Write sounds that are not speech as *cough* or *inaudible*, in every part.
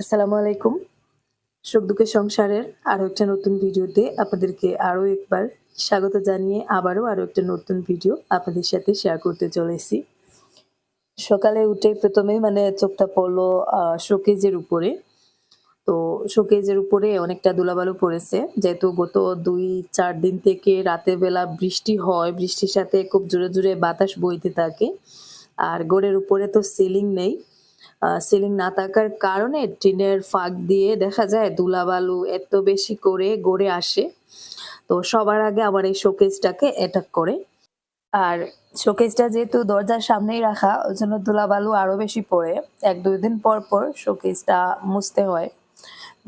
আসসালামু আলাইকুম। সুখ দুঃখের সংসারের আরও একটা নতুন ভিডিওতে আপনাদেরকে আরও একবার স্বাগত জানিয়ে আবারও আরও একটা নতুন ভিডিও আপনাদের সাথে শেয়ার করতে চলেছি। সকালে উঠে প্রথমে মানে চোখটা পড়ল শোকেজের উপরে। তো শোকেজের উপরে অনেকটা ধুলাবালু পড়েছে। যেহেতু গত দুই, চার দিন থেকে রাতের বেলা বৃষ্টি হয়, বৃষ্টির সাথে খুব জোরে জোরে বাতাস বইতে থাকে। আর গোড়ের উপরে তো সিলিং নেই। সিলিং না থাকার কারণে টিনের ফাঁক দিয়ে দেখা যায় ধুলাবালু এত বেশি করে গড়ে আসে। তো সবার আগে আমার এই শোকেসটাকে অ্যাটাক করে। আর শোকেসটা যেহেতু দরজার সামনেই রাখা ওই জন্য ধুলাবালু আরও বেশি পড়ে। এক দুই দিন পর পর শোকেসটা মুছতে হয়।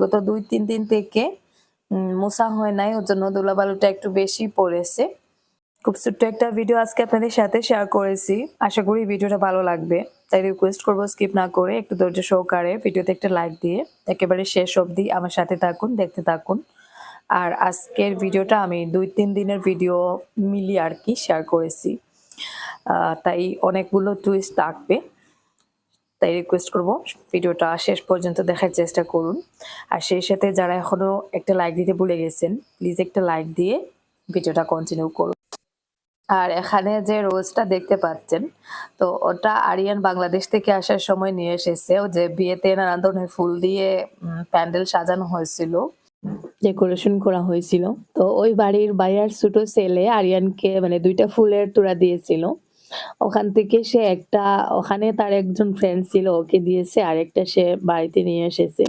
গত দুই তিন দিন থেকে মোছা হয় নাই ওর জন্য ধুলাবালুটা একটু বেশি পড়েছে। খুব ছোট্ট একটা ভিডিও আজকে আপনাদের সাথে শেয়ার করেছি। আশা করি ভিডিওটা ভালো লাগবে। তাই রিকোয়েস্ট করব স্কিপ না করে একটু ধৈর্য সহকারে ভিডিওতে একটা লাইক দিয়ে একেবারে শেষ অবধি আমার সাথে থাকুন, দেখতে থাকুন। আর আজকের ভিডিওটা আমি দুই তিন দিনের ভিডিও মিলিয়ে আর কি শেয়ার করেছি। তাই অনেকগুলো টুইস্ট থাকবে। তাই রিকোয়েস্ট করব ভিডিওটা শেষ পর্যন্ত দেখার চেষ্টা করুন। আর সেই সাথে যারা এখনও একটা লাইক দিতে ভুলে গেছেন প্লিজ একটা লাইক দিয়ে ভিডিওটা কন্টিনিউ করুন। আর এখানে যে রোজটা দেখতে পাচ্ছেন, তো ওটা আরিয়ান বাংলাদেশ থেকে আসার সময় নিয়ে এসেছে। যে বিয়েতে নানান ধরনের ফুল দিয়ে প্যান্ডেল সাজানো হয়েছিল, ডেকোরেশন করা হয়েছিল। তো ওই বাড়ির বাইয়ার ছোট ছেলে আরিয়ানকে মানে দুইটা ফুলের তোড়া দিয়েছিল। ওখান থেকে সে একটা, ওখানে তার একজন ফ্রেন্ড ছিল, ওকে দিয়েছে। আর একটা সে বাড়িতে নিয়ে এসেছে।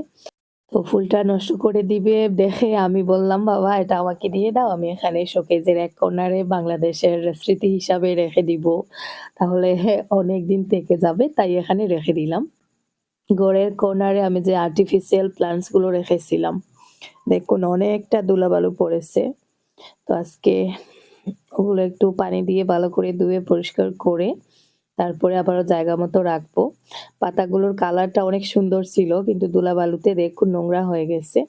তো ফুলটা নষ্ট করে দিবে, দেখে আমি বললাম, বাবা, এটা আমাকে দিয়ে দাও, আমি এখানে শোকেজের এক কর্নারে বাংলাদেশের স্মৃতি হিসাবে রেখে দিব। তাহলে অনেক দিন থেকে যাবে, তাই এখানে রেখে দিলাম। ঘরের কর্নারে আমি যে আর্টিফিশিয়াল প্লান্টসগুলো রেখেছিলাম, দেখুন, অনেকটা ধুলাবালু পড়েছে। তো আজকে ওগুলো একটু পানি দিয়ে ভালো করে ধুয়ে পরিষ্কার করে তারপরে আবারও জায়গা মতো রাখব। পাতাগুলোর কালারটা অনেক সুন্দর ছিল, কিন্তু ধুলাবালুতে দেখুন নোংরা হয়ে গেছে।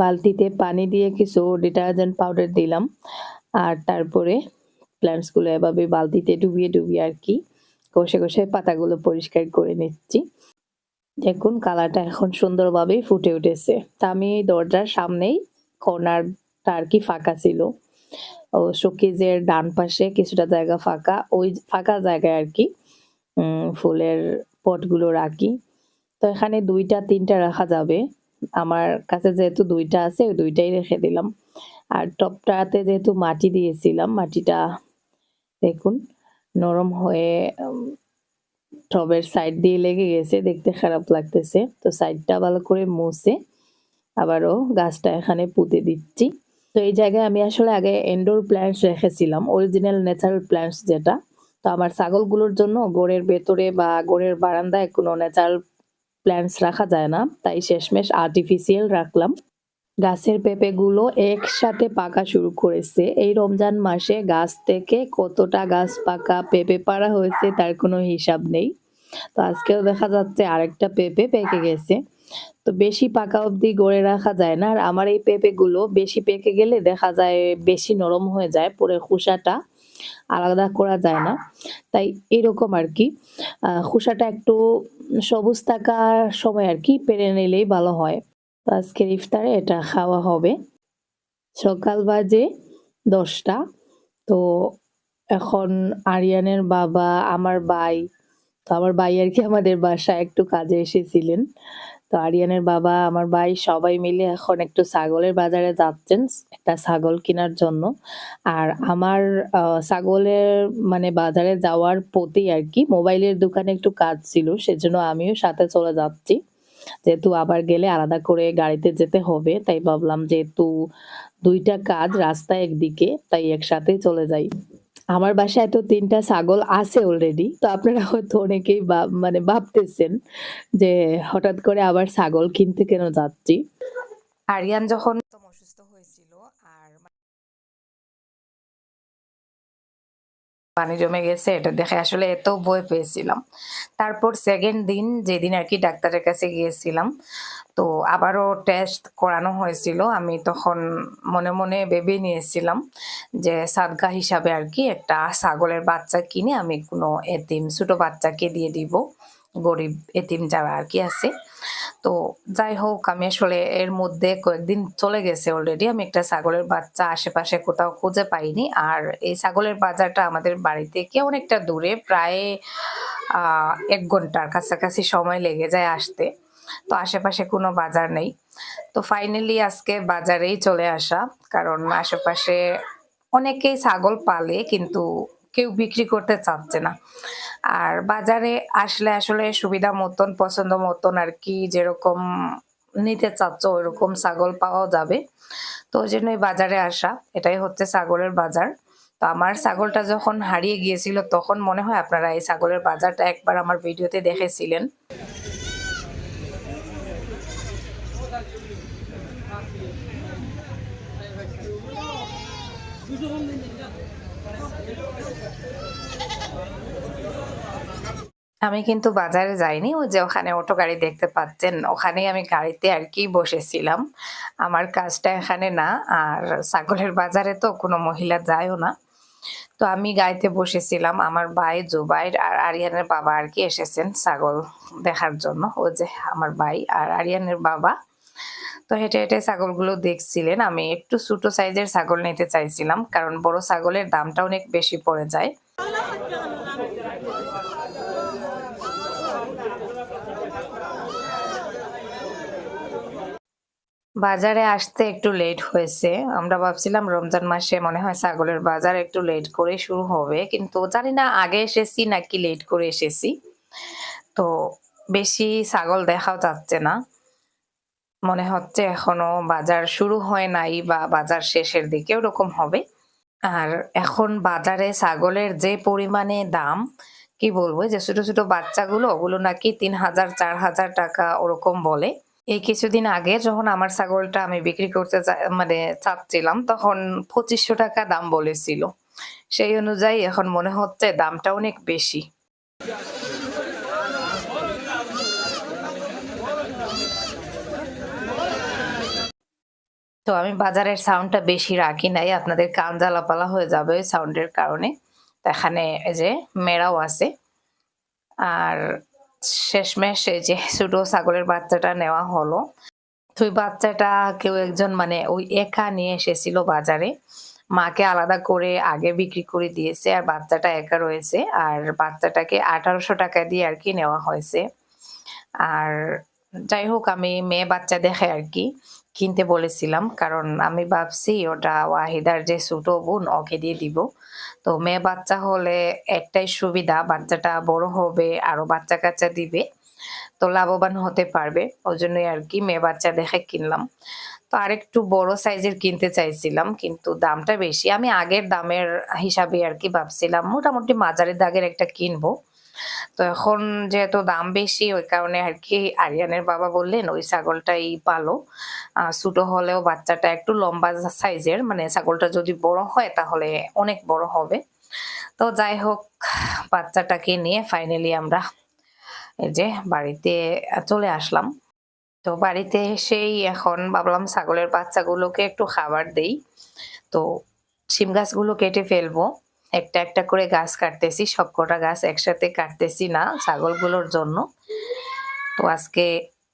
বালতিতে পানি দিয়ে কিছু ডিটারজেন্ট পাউডার দিলাম, আর তারপরে প্ল্যান্টসগুলো এভাবে বালতিতে ডুবিয়ে ডুবিয়ে আর কি কষে কষে পাতাগুলো পরিষ্কার করে নিচ্ছি। দেখুন, কালারটা এখন সুন্দরভাবে ফুটে উঠেছে। তা আমি দরজার সামনেই কর্নারটা আর কি ফাঁকা ছিল। শোকেজের ডান পাশে কিছুটা জায়গা ফাঁকা, ওই ফাঁকা জায়গায় আর কি ফুলের পটগুলো রাখি। তো এখানে দুইটা, তিনটা রাখা যাবে। আমার কাছে যেহেতু দুইটা আছে, ওই দুইটাই রেখে দিলাম। আর টপটাতে যেহেতু মাটি দিয়েছিলাম, মাটিটা দেখুন, নরম হয়ে টবের সাইড দিয়ে লেগে গেছে, দেখতে খারাপ লাগতেছে। তো সাইডটা ভালো করে মুছে, আবারও গাছটা এখানে পুঁতে দিচ্ছি। তো এই জায়গায় আমি আসলে আগে ইনডোর প্ল্যান্টস রেখেছিলাম অরিজিনাল ন্যাচারাল প্ল্যান্টস যেটা। তো আমার ছাগলগুলোর জন্য গোড়ের ভেতরে বা গোড়ের বারান্দায় কোনো ন্যাচারাল প্ল্যান্টস রাখা যায় না। তাই শেষমেশ আর্টিফিশিয়াল রাখলাম। গাছের পেঁপেগুলো একসাথে পাকা শুরু করেছে। এই রমজান মাসে গাছ থেকে কতটা গাছ পাকা, পেঁপে পাড়া হয়েছে তার কোনো হিসাব নেই। তো আজকেও দেখা যাচ্ছে আরেকটা পেঁপে পেকে গেছে। তো বেশি পাকা অবধি গড়ে রাখা যায় না। আর আমার এই পেঁপেগুলো বেশি পেকে গেলে দেখা যায় বেশি নরম হয়ে যায়, পরে খোসাটা আলাদা করা যায় না। তাই এরকম আর কি। খোসাটা একটু সবুজ থাকার সময় আর কি পেরে নিলেই ভালো হয়। তো আজকের ইফতারে এটা খাওয়া হবে। সকাল বাজে দশটা। তো এখন আরিয়ানের বাবা, আমার ভাই, তো আমার ভাই আর কি আমাদের বাসায় একটু কাজে এসেছিলেন। তো আরিয়ানের বাবা, আমার ভাই সবাই মিলে এখন একটু ছাগলের বাজারে যাচ্ছেন, একটা ছাগল কেনার জন্য। আর আমার ছাগলের মানে বাজারে যাওয়ার পথেই আর কি, মোবাইলের দোকানে একটু কাজ ছিল, সেজন্য আমিও সাথে চলে যাচ্ছি। যেহেতু আবার গেলে আলাদা করে গাড়িতে যেতে হবে, তাই ভাবলাম যেহেতু দুইটা কাজ রাস্তা একদিকে, তাই একসাথেই চলে যাই। আমার বাসায় তো তিনটা ছাগল আছে অলরেডি তো আপনারা হয়তো অনেকেই মানে ভাবতেছেন যে হঠাৎ করে আবার ছাগল কিনতে কেন যাচ্ছি? আরিয়ান যখন অসুস্থ হয়েছিল আর পানি জমে গেছে, এটা দেখে আসলে এত ভয় পেয়েছিলাম। তারপর সেকেন্ড দিন যেদিন আর কি ডাক্তারের কাছে গিয়েছিলাম, তো আবারও টেস্ট করানো হয়েছিল। আমি তখন মনে মনে ভেবে নিয়েছিলাম যে সাদগা হিসাবে আর কি একটা ছাগলের বাচ্চা কিনে আমি কোনো এতিম, ছোট বাচ্চাকে দিয়ে দিব। গরিব এতিম যারা আর কি আছে। তো যাই হোক আমি আসলে এর মধ্যে কয়েকদিন চলে গেছে অলরেডি আমি একটা ছাগলের বাচ্চা আশেপাশে কোথাও খুঁজে পাইনি। আর এই ছাগলের বাজারটা আমাদের বাড়ি থেকে অনেকটা দূরে, প্রায় এক ঘণ্টার কাছাকাছি সময় লেগে যায় আসতে। তো আশেপাশে কোনো বাজার নেই। তো ফাইনালি আজকে বাজারেই চলে আসা। কারণ আশেপাশে অনেকেই ছাগল পালে, কিন্তু কেউ বিক্রি করতে চাচ্ছে না। আর বাজারে আসলে আসলে সুবিধা মতন, পছন্দ মতন আর কি যেরকম নিতে চাচ্ছ ওইরকম ছাগল পাওয়া যাবে। তো ওই জন্যই বাজারে আসা, এটাই হচ্ছে ছাগলের বাজার। তো আমার ছাগলটা যখন হারিয়ে গিয়েছিল, তখন মনে হয় আপনারা এই ছাগলের বাজারটা একবার আমার ভিডিওতে দেখেছিলেন। আমি কিন্তু বাজারে যাইনি, ওই যে ওখানে অটো গাড়ি দেখতে পাচ্ছেন, ওখানেই আমি গাড়িতে আর কি বসেছিলাম। আমার কাজটা এখানে না, আর ছাগলের বাজারে তো কোনো মহিলা যায়ও না। তো আমি গাড়িতে বসেছিলাম, আমার ভাই জুবাইর আর আরিয়ানের বাবা আর কি এসেছেন ছাগল দেখার জন্য ও যে আমার ভাই আর আরিয়ানের বাবা। তো হেঁটে হেঁটে ছাগলগুলো দেখছিলেন, আমি একটু ছোট সাইজের ছাগল নিতে চাইছিলাম, কারণ বড় ছাগলের দামটা অনেক বেশি পড়ে যায়। বাজারে আসতে একটু লেট হয়েছে। আমরা ভাবছিলাম রমজান মাসে মনে হয় ছাগলের বাজার একটু লেট করে শুরু হবে, কিন্তু জানি না আগে এসেছি নাকি লেট করে এসেছি। তো বেশি ছাগল দেখাও যাচ্ছে না। মনে হচ্ছে এখনও বাজার শুরু হয় নাই বা বাজার শেষের দিকে ওরকম হবে। আর এখন বাজারে ছাগলের যে পরিমাণে দাম, কি বলব যে ছোট ছোট বাচ্চাগুলো, ওগুলো নাকি তিন হাজার, চার হাজার টাকা ওরকম বলে। এই কিছুদিন আগে যখন আমার ছাগলটা আমি বিক্রি করতে মানে চাচ্ছিলাম, তখন পঁচিশশো টাকা দাম বলেছিল। সেই অনুযায়ী এখন মনে হচ্ছে দামটা অনেক বেশি। তো আমি বাজারের সাউন্ডটা বেশি রাখি নাই, আপনাদের কান জ্বালাপালা হয়ে যাবে সাউন্ডের কারণে। এখানে যে মেয়েরাও আছে। আর শেষমেশ যে ছোট ছাগলের বাচ্চাটা নেওয়া হলো, তো ওই বাচ্চাটা কেউ একজন মানে ওই একা নিয়ে এসেছিল বাজারে। মাকে আলাদা করে আগে বিক্রি করে দিয়েছে আর বাচ্চাটা একা রয়েছে আর বাচ্চাটাকে আঠারোশো টাকা দিয়ে আর কি নেওয়া হয়েছে। আর যাই হোক, আমি মেয়ে বাচ্চা দেখে আর কি কিনতে বলেছিলাম, কারণ আমি ভাবছি ওটা ওয়াহিদার যে ছোট বোন ওকে দিয়ে দিব। তো মেয়ে বাচ্চা হলে একটাই সুবিধা, বাচ্চাটা বড় হবে, আরও বাচ্চা কাচ্চা দিবে, তো লাভবান হতে পারবে। ওই জন্যই আর কি মেয়ে বাচ্চা দেখে কিনলাম। তো আরেকটু বড় সাইজের কিনতে চাইছিলাম, কিন্তু দামটা বেশি। আমি আগের দামের হিসাবে আর কি ভাবছিলাম, মোটামুটি মাঝারি দাগের একটা কিনবো। তো এখন যেহেতু দাম বেশি, ওই কারণে আর কি আরিয়ানের বাবা বললেন, ওই ছাগলটাই পালো। ছোট হলেও বাচ্চাটা একটু লম্বা সাইজের মানে ছাগলটা যদি বড় হয় তাহলে অনেক বড় হবে। তো যাই হোক, বাচ্চাটাকে নিয়ে ফাইনালি আমরা এই যে বাড়িতে চলে আসলাম। তো বাড়িতে এসেই এখন ভাবলাম ছাগলের বাচ্চাগুলোকে একটু খাবার দেই। তো শিম গাছগুলো কেটে ফেলব। একটা একটা করে গাছ কাটতেছি, সবকটা গাছ একসাথে কাটতেছি না ছাগলগুলোর জন্য। তো আজকে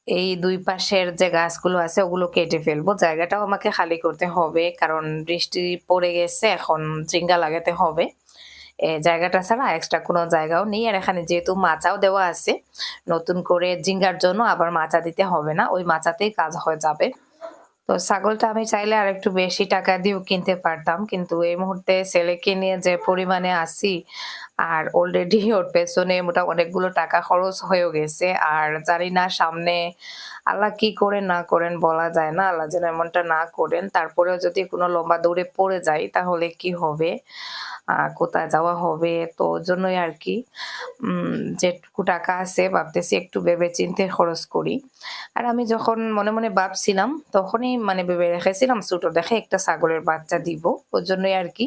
এই দুই পাশের যে গাছগুলো আছে, ওগুলো কেটে ফেলব। জায়গাটাও আমাকে খালি করতে হবে, কারণ বৃষ্টি পড়ে গেছে, এখন জিঙ্গা লাগাতে হবে। এ জায়গাটা ছাড়া এক্সট্রা কোনো জায়গাও নেই। আর এখানে যেহেতু মাচাও দেওয়া আছে, নতুন করে জিঙ্গার জন্য আবার মাচা দিতে হবে না। ওই মাচাতেই কাজ হয়ে যাবে। তো ছাগলটা আমি চাইলে আর একটু বেশি টাকা দিয়েও কিনতে পারতাম। কিন্তু এই মুহূর্তে ছেলেকে নিয়ে যে পরিমাণে আসি আর অলরেডি ওর পেছনে মোটা অনেকগুলো টাকা খরচ হয়ে গেছে আর জানি না সামনে আল্লাহ কি করে না করেন বলা যায় না। আল্লাহ যেন এমনটা না করেন। তারপরেও যদি কোনো লম্বা দৌড়ে পড়ে যায় তাহলে কি হবে? কোথায় যাওয়া হবে? তো জন্যই আর কি যেটুকু টাকা আছে ভাবতেছি একটু ভেবে চিন্তে খরচ করি। আর আমি যখন মনে মনে ভাবছিলাম, তখনই মানে ভেবে রেখেছিলাম ছোট দেখে একটা ছাগলের বাচ্চা দিব। ওর জন্যই আর কি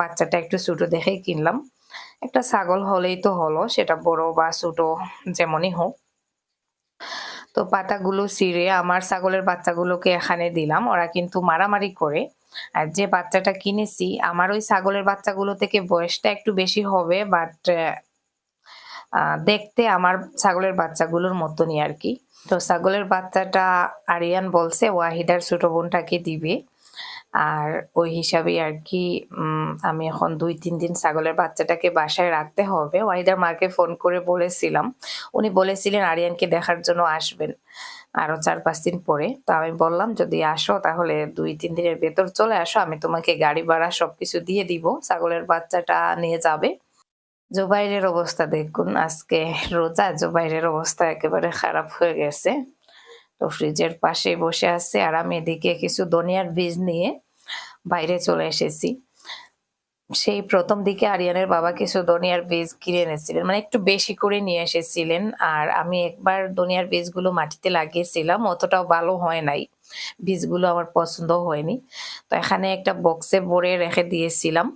বাচ্চাটা একটু ছোট দেখেই কিনলাম। একটা ছাগল হলেই তো হলো, সেটা বড় বা ছোট যেমনই হোক। তো পাতাগুলো ছিঁড়ে আমার ছাগলের বাচ্চাগুলোকে এখানে দিলাম। ওরা কিন্তু মারামারি করে। আর যে বাচ্চাটা কিনেছি, আমার ওই ছাগলের বাচ্চাগুলো থেকে বয়সটা একটু বেশি হবে বাট দেখতে আমার ছাগলের বাচ্চাগুলোর মতনই আর কি। তো ছাগলের বাচ্চাটা আরিয়ান বলছে ওয়াহিদার ছোট বোনটাকে দিবে। আর ওই হিসাবে আর কি আমি এখন দুই, তিন দিন ছাগলের বাচ্চাটাকে বাসায় রাখতে হবে। ওয়াহিদার মাকে ফোন করে বলেছিলাম। উনি বলেছিলেন, আরিয়ানকে দেখার জন্য আসবেন। আরও চার, পাঁচ দিন পরে। তো আমি বললাম, যদি আসো তাহলে দুই, তিন দিনের ভেতর চলে আসো, আমি তোমাকে গাড়ি ভাড়া সবকিছু দিয়ে দিব। ছাগলের বাচ্চাটা নিয়ে যাবে। জোবাইরের অবস্থা দেখুন, আজকে রোজা, জোবাইরের অবস্থা একেবারে খারাপ হয়ে গেছে। তো ফ্রিজের পাশে বসে আছে আর আমি এদিকে কিছু দনিয়ার বীজ নিয়ে বাইরে চলে এসেছি। সেই প্রথম দিকে আরিয়ানের বাবা কিছু ধনিয়ার বীজ কিনে এনেছিলেন। মানে একটু বেশি করে নিয়ে এসেছিলেন। আর আমি একবার ধনিয়ার বীজগুলো মাটিতে লাগিয়েছিলাম, অতটাও ভালো হয় নাই। বীজগুলো আমার পছন্দ হয়নি। তো এখানে একটা বক্সে ভরে রেখে দিয়েছিলাম।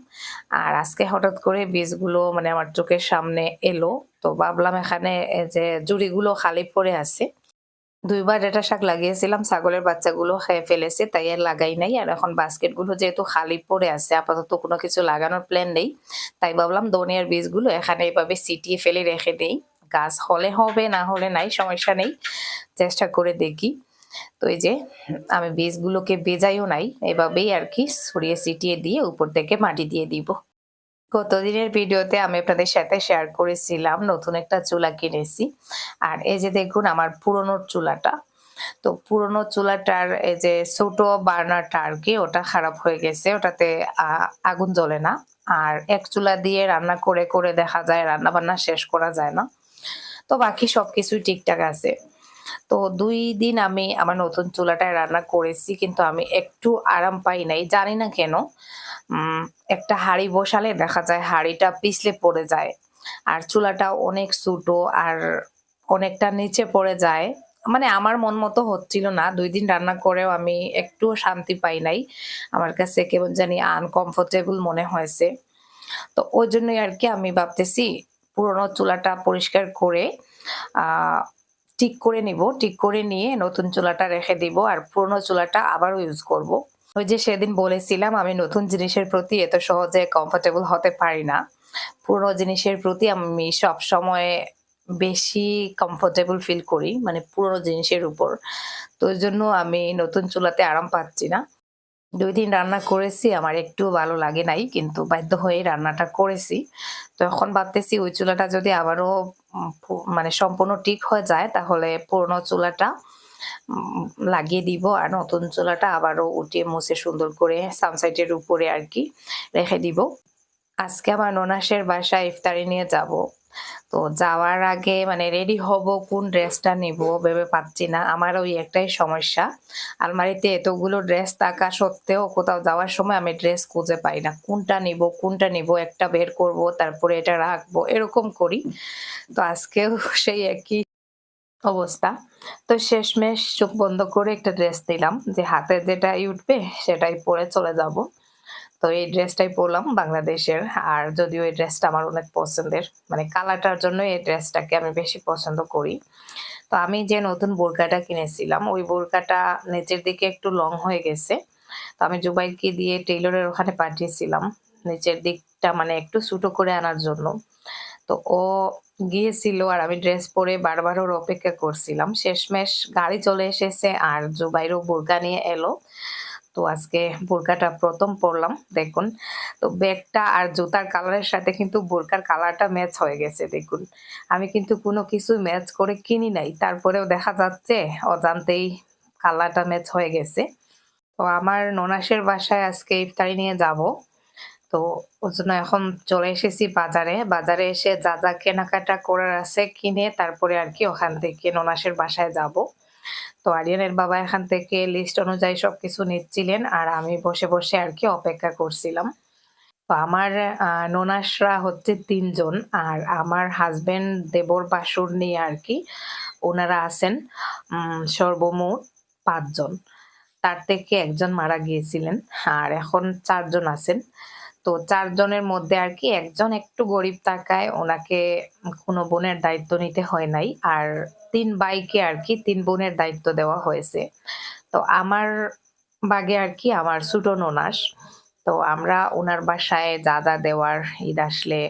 আর আজকে হঠাৎ করে বীজগুলো মানে আমার চোখের সামনে এলো। তো ভাবলাম এখানে যে, জুড়িগুলো খালি পড়ে আছে। দুইবার ডেটা শাক লাগিয়েছিলাম, ছাগলের বাচ্চাগুলো খেয়ে ফেলেছে, তাই আর লাগাই নাই। আর এখন বাস্কেটগুলো যেহেতু খালি পড়ে আছে, আপাতত কোনো কিছু লাগানোর প্ল্যান নেই। তাই ভাবলাম ধনিয়ার বীজগুলো এখানে এইভাবে সিটিয়ে ফেলে রেখে দেই। গাছ হলে হবে, না হলে নাই, সমস্যা নেই। চেষ্টা করে দেখি। তো এই যে, আমি বীজগুলোকে বেজাইও নাই, এভাবেই আর কি ছড়িয়ে ছিটিয়ে দিয়ে উপর থেকে মাটি দিয়ে দিব। গতদিনের ভিডিওতে আমি আপনাদের সাথে শেয়ার করেছিলাম, নতুন একটা চুলা কিনেছি। আর এই যে দেখুন, আমার পুরনো চুলাটা। তো পুরনো চুলাটার এই যে ছোট বার্নারটা আর কি ওটা খারাপ হয়ে গেছে। ওটাতে আগুন জ্বলে না। আর এক চুলা দিয়ে রান্না করে করে দেখা যায় রান্না বান্না শেষ করা যায় না। তো বাকি সবকিছুই ঠিকঠাক আছে। তো দুই দিন আমি আমার নতুন চুলাটায় রান্না করেছি, কিন্তু আমি একটু আরাম পাই নাই। জানি না কেন একটা হাঁড়ি বসালে দেখা যায় হাঁড়িটা পিছলে পড়ে যায়। আর চুলাটা অনেক ছোটো আর অনেকটা নিচে পড়ে যায়। মানে আমার মন মতো হচ্ছিল না। দুই দিন রান্না করেও আমি একটু শান্তি পাই নাই। আমার কাছে কেমন জানি আনকমফোর্টেবল মনে হয়েছে। তো ওই জন্যই আর কি আমি ভাবতেছি পুরোনো চুলাটা পরিষ্কার করে ঠিক করে নিব। ঠিক করে নিয়ে নতুন চুলাটা রেখে দিব আর পুরোনো চুলাটা আবারও ইউজ করব। ওই যে সেদিন বলেছিলাম, আমি নতুন জিনিসের প্রতি এত সহজে কমফোর্টেবল হতে পারি না। পুরোনো জিনিসের প্রতি আমি সব সময় বেশি কমফোর্টেবল ফিল করি মানে পুরোনো জিনিসের উপর। তো ওই জন্য আমি নতুন চুলাতে আরাম পাচ্ছি না। দুই দিন রান্না করেছি, আমার একটু ভালো লাগে নাই, কিন্তু বাধ্য হয়ে রান্নাটা করেছি। তো এখন ভাবতেছি ওই চুলাটা যদি আবারও মানে সম্পূর্ণ ঠিক হয়ে যায়, তাহলে পুরোনো চুলাটা লাগিয়ে দিব আর নতুন চুলাটা আবারও উঠিয়ে মুছে সুন্দর করে সানসাইটের উপরে আর কি রেখে দিব। আজকে আমার ননাসের বাসায় ইফতারি নিয়ে যাব। তো যাওয়ার আগে মানে রেডি হব কোন ড্রেসটা নিব ভেবে পাচ্ছি না। আমার ওই একটাই সমস্যা। আলমারিতে এতগুলো ড্রেস থাকা সত্ত্বেও কোথাও যাওয়ার সময় আমি ড্রেস খুঁজে পাই না। কোনটা নিব কোনটা নিব, একটা বের করব, তারপরে এটা রাখব, এরকম করি। তো আজকেও সেই একই অবস্থা। তো শেষমেশ চোখ বন্ধ করে একটা ড্রেস নিলাম যে হাতে যেটাই উঠবে সেটাই পরে চলে যাব। তো এই ড্রেসটাই পরলাম বাংলাদেশের, আর যদিও এই ড্রেসটা আমার অনেক পছন্দের মানে কালারটার জন্য এই ড্রেসটাকে আমি বেশি পছন্দ করি। তো আমি যে নতুন বোরকাটা কিনেছিলাম, ওই বোরকাটা নিচের দিকে একটু লং হয়ে গেছে। তো আমি জুবাইকে দিয়ে টেইলরের ওখানে পাঠিয়েছিলাম, নিচের দিকটা মানে একটু ছোটো করে আনার জন্য। তো ও গিয়েছিল আর আমি ড্রেস পরে বারবার ওর অপেক্ষা করছিলাম। শেষমেশ গাড়ি চলে এসেছে আর জুবাইরও বোরকা নিয়ে এলো। তো আজকে বোরকাটা প্রথম পরলাম, দেখুন। তো ব্যাগটা আর জুতার কালারের সাথে কিন্তু বোরকার কালারটা ম্যাচ হয়ে গেছে, দেখুন। আমি কিন্তু কোনো কিছু ম্যাচ করে কিনি নাই। তারপরেও দেখা যাচ্ছে, অজান্তেই কালারটা ম্যাচ হয়ে গেছে। তো আমার ননাসের বাসায় আজকে ইফতারি নিয়ে যাব। তো ওর জন্য এখন চলে এসেছি বাজারে। বাজারে এসে যা যা কেনাকাটা করার আছে কিনে তারপরে আর কি ওখান থেকে ননাসের বাসায় যাব। তো আরিয়ানের বাবা এখান থেকে লিস্ট অনুযায়ী সব কিছু নিচ্ছিলেন আর আমি বসে বসে আর কি অপেক্ষা করছিলাম। তো আমার ননাসরা হচ্ছে তিনজন আর আমার হাজবেন্ড দেবর বাসুর নিয়ে আর কি ওনারা আছেন সর্বমোট পাঁচজন। তার থেকে একজন মারা গিয়েছিলেন আর এখন চারজন আছেন। তো চারজনের মধ্যে আর কি একজন একটু গরিব টাকায় ওনাকে কোনো বোনের দায়িত্ব নিতে হয় নাই। আর তিন ভাইকে আর কি তিন বোনের দায়িত্ব দেওয়া হয়েছে। তো আমার বাগে আর কি আমার ছোট ননাস। তো আমরা ওনার বাসায় যা যা দেওয়ার ঈদ আসলে,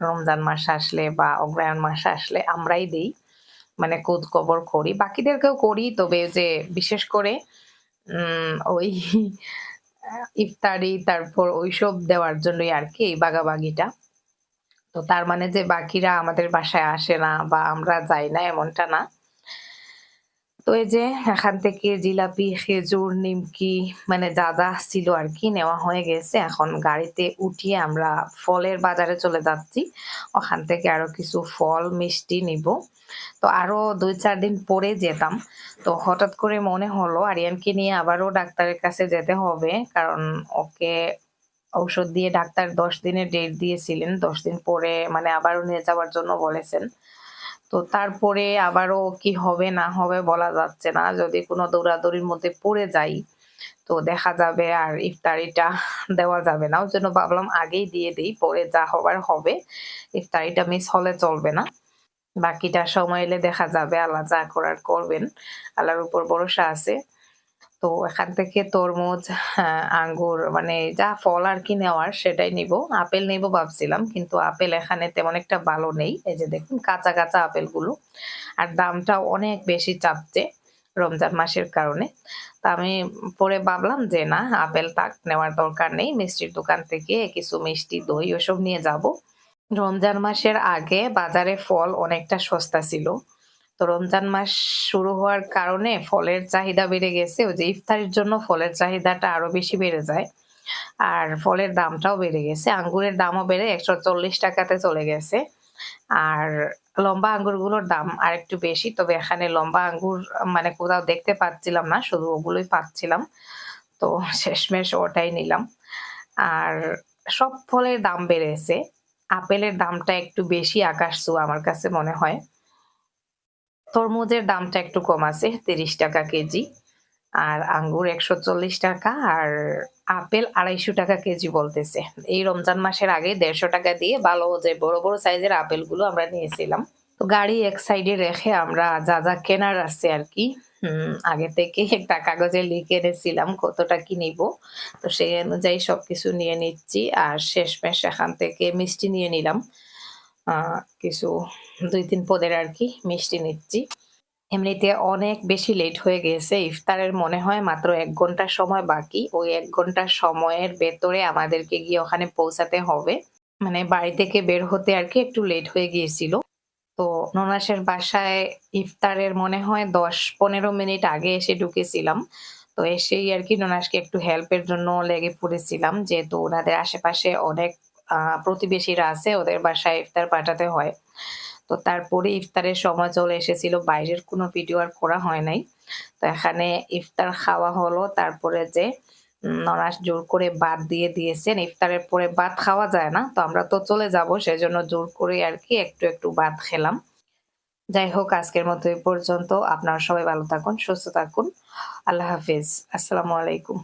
রমজান মাস আসলে বা অগ্রায়ণ মাস আসলে আমরাই দেই। মানে খোঁজ খবর করি। বাকিদেরকেও করি। তবে যে বিশেষ করে ওই ইফতারি, তারপর ওইসব দেওয়ার জন্যই আর কি এই বাগাবাগিটা। তো তার মানে যে বাকিরা আমাদের বাসায় আসে না বা আমরা যাই না, এমনটা না। তো এই যে এখান থেকে জিলাপি, খেজুর, নিমকি মানে যা যা ছিল আর কি নেওয়া হয়ে গেছে। এখন গাড়িতে উঠিয়ে আমরা ফলের বাজারে চলে যাচ্ছি। ওখান থেকে আরও কিছু ফল, মিষ্টি নিব। তো আরও দুই চার দিন পরে যেতাম। তো হঠাৎ করে মনে হলো আরিয়ানকে নিয়ে আবারও ডাক্তারের কাছে যেতে হবে। কারণ ওকে ঔষধ দিয়ে ডাক্তার দশ দিনের ডেট দিয়েছিলেন। দশ দিন পরে মানে আবারও নিয়ে যাওয়ার জন্য বলেছেন। তো তারপরে আবারও কি হবে না হবে বলা যাচ্ছে না। যদি কোনো দৌড়াদৌড়ির মধ্যে পড়ে যাই, তো দেখা যাবে আর ইফতারিটা *laughs* দেওয়া যাবে না। ওই জন্য ভাবলাম আগেই দিয়ে দিই, পরে যা হবার হবে, ইফতারিটা মিস হলে চলবে না। বাকিটা সময় এলে দেখা যাবে, আল্লাহ যা করার করবেন। আল্লাহর উপর ভরসা আছে। তো এখান থেকে তরমুজ হ্যাঁ, আঙ্গুর মানে যা ফল আর কি নেওয়ার সেটাই নিব। আপেল নিব ভাবছিলাম কিন্তু আপেল এখানে তেমন একটা ভালো নেই। এই যে দেখুন কাঁচা কাঁচা আপেলগুলো। আর দামটা অনেক বেশি চাপছে রমজান মাসের কারণে। তা আমি পরে ভাবলাম যে না আপেল তাক নেওয়ার দরকার নেই। মিষ্টির দোকান থেকে কিছু মিষ্টি দই ওসব নিয়ে যাব। রমজান মাসের আগে বাজারে ফল অনেকটা সস্তা ছিল। তো রমজান মাস শুরু হওয়ার কারণে ফলের চাহিদা বেড়ে গেছে। ওই যে ইফতারির জন্য ফলের চাহিদাটা আরও বেশি বেড়ে যায় আর ফলের দামটাও বেড়ে গেছে। আঙ্গুরের দামও বেড়ে একশো চল্লিশ টাকাতে চলে গেছে। আর লম্বা আঙ্গুরগুলোর দাম আর একটু বেশি। তবে এখানে লম্বা আঙ্গুর মানে কোথাও দেখতে পাচ্ছিলাম না, শুধু ওগুলোই পাচ্ছিলাম। তো শেষমেশ ওটাই নিলাম। আর সব ফলের দাম বেড়েছে। আপেলের দামটা একটু বেশি আকাশ ছোঁয়া আমার কাছে মনে হয়। তরমুজের দামটা একটু কম আছে, তিরিশ টাকা কেজি। আর আঙ্গুর একশো চল্লিশ টাকা, আর আপেল আড়াইশো টাকা কেজি বলতেছে। এই রমজান মাসের আগে দেড়শো টাকা দিয়ে ভালো যে বড় বড় সাইজের আপেলগুলো আমরা নিয়েছিলাম। তো গাড়ি এক সাইডে রেখে আমরা যা যা কেনার আছে আর কি আগে থেকে একটা কাগজে লিখে এনেছিলাম কতটা কি নিব। তো সেই অনুযায়ী সবকিছু নিয়ে নিচ্ছি, আর শেষমেশ এখান থেকে মিষ্টি নিয়ে নিলাম। কিছু দুই তিন পদের আর কি মিষ্টি নিচ্ছি। এমনিতে অনেক বেশি লেট হয়ে গেছে ইফতারের মনে হয় মাত্র এক ঘণ্টা সময় বাকি। ওই এক ঘণ্টা সময়ের ভেতরে আমাদেরকে গিয়ে ওখানে পৌঁছাতে হবে। মানে বাড়ি থেকে বের হতে আর কি একটু লেট হয়ে গিয়েছিল। তো ননাসের বাসায় ইফতারের মনে হয় দশ পনেরো মিনিট আগে এসে ঢুকেছিলাম। তো এসেই আর কি ননাসকে একটু হেল্পের জন্য লেগে পড়েছিলাম, যেহেতু ওনাদের আশেপাশে অনেক প্রতিবেশীরা আছে, ওদের বাসায় ইফতার পাঠাতে হয়। তো তারপরে ইফতারের সময় চলে এসেছিল, বাইরের কোনো ভিডিও আর করা হয় নাই। তো এখানে ইফতার খাওয়া হলো, তারপরে যে ননাস জোর করে বাদ দিয়ে দিয়েছেন। ইফতারের পরে ভাত খাওয়া যায় না, তো আমরা তো চলে যাব, সেজন্য জোর করে আর কি একটু একটু ভাত খেলাম। যাই হোক, আজকের মতো এই পর্যন্ত। আপনারা সবাই ভালো থাকুন, সুস্থ থাকুন। আল্লাহ হাফিজ। আসসালামু আলাইকুম।